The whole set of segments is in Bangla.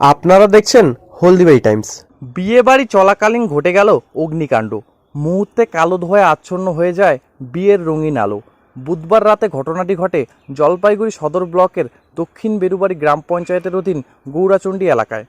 আপনারা দেখছেন হলদিবাই টাইমস। বিয়ে বাড়ি চলাকালীন ঘটে গেল অগ্নিকাণ্ড। মুহূর্তে কালো ধোঁয়ায় আচ্ছন্ন হয়ে যায় বিয়ের রঙিন আলো। বুধবার রাতে ঘটনাটি ঘটে জলপাইগুড়ি সদর ব্লকের দক্ষিণ বেরুবাড়ি গ্রাম পঞ্চায়েতের অধীন গৌরাচণ্ডী এলাকায়।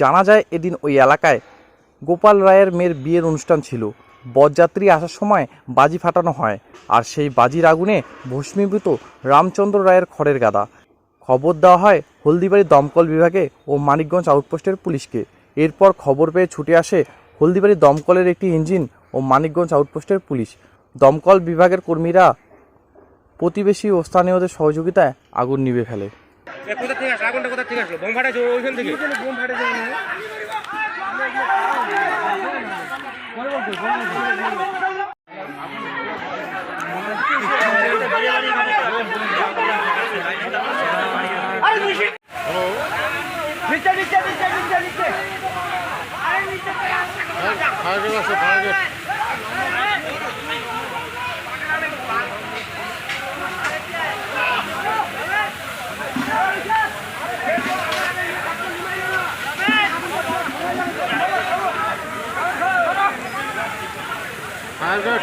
জানা যায়, এদিন ওই এলাকায় গোপাল রায়ের মেয়ের বিয়ের অনুষ্ঠান ছিল। বরযাত্রী আসার সময় বাজি ফাটানো হয় আর সেই বাজির আগুনে ভস্মীভূত রামচন্দ্র রায়ের খড়ের গাদা। খবর দেওয়া হয় হলদিবাড়ি দমকল বিভাগে ও মানিকগঞ্জ আউটপোস্টের পুলিশকে। এরপর খবর পেয়ে ছুটে আসে হলদিবাড়ি দমকলের একটি ইঞ্জিন ও মানিকগঞ্জ আউটপোস্টের পুলিশ। দমকল বিভাগের কর্মীরা প্রতিবেশী ও স্থানীয়দের সহযোগিতায় আগুন নিভে ফেলে। আগুনটা বোম ওইখান থেকে? হ্যাঁ, ফার্গেট আছে ফার্গেট ফার্গেট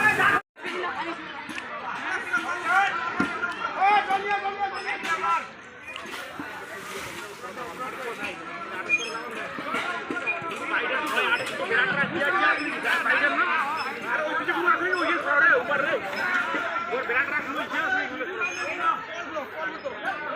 Thank you.